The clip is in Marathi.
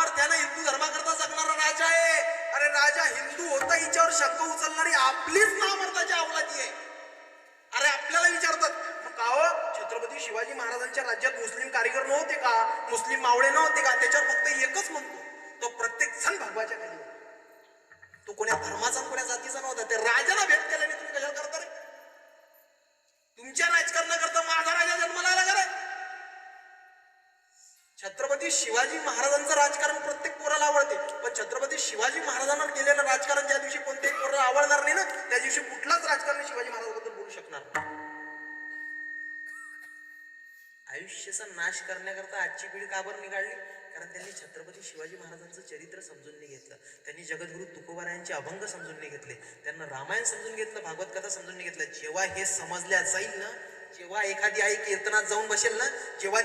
अमर त्यानं हिंदू धर्माकरता जगणारा राजा आहे. अरे राजा हिंदू होता हिच्यावर शंख उचलणारी आपलीच सामर्थ्याची अवलादी आहे. अरे आपल्याला विचारतात का हो, छत्रपती शिवाजी महाराजांच्या राज्यात मुस्लिम कारीगर नव्हते का? मुस्लिम मावळे नव्हते का? त्याच्यावर फक्त एकच म्हणतो तो प्रत्येक सण भगवाच्या खाली तो कोण्या धर्माचा कोण्या जातीचा नव्हता. ते राजाला भेट केल्याने तुम्ही कशाला करता रे? तुमच्या छत्रपती शिवाजी महाराजांचं राजकारण प्रत्येक पोराला आवडते. पण छत्रपती शिवाजी महाराजांना केलेलं राजकारण ज्या दिवशी कोणत्याही पोराला आवडणार नाही ना त्या दिवशी कुठलाच राजकारण शिवाजी महाराजांबद्दल बोलू शकणार आयुष्याचा नाश करण्याकरता आजची पिढी काबर निघाली? कारण त्यांनी छत्रपती शिवाजी महाराजांचं चरित्र समजून नाही घेतलं. त्यांनी जगद्गुरु तुकोबारायांचे अभंग समजून नाही घेतले. त्यांना रामायण समजून घेतलं भागवत कथा समजून नाही घेतलं. जेव्हा हे समजल्या जाईल ना जेव्हा एखादी आई कीर्तनात जाऊन बसेल ना जेव्हा